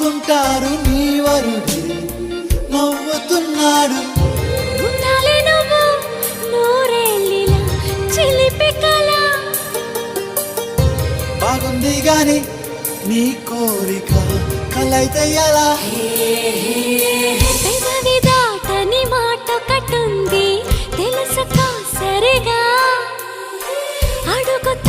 నవ్వుకుంటారు నీ వరు నవ్వుతున్నాడు బాగుంది గాని నీ కోరిక కలైతే ఎలా? దాటని సరిగా. అడుగుతా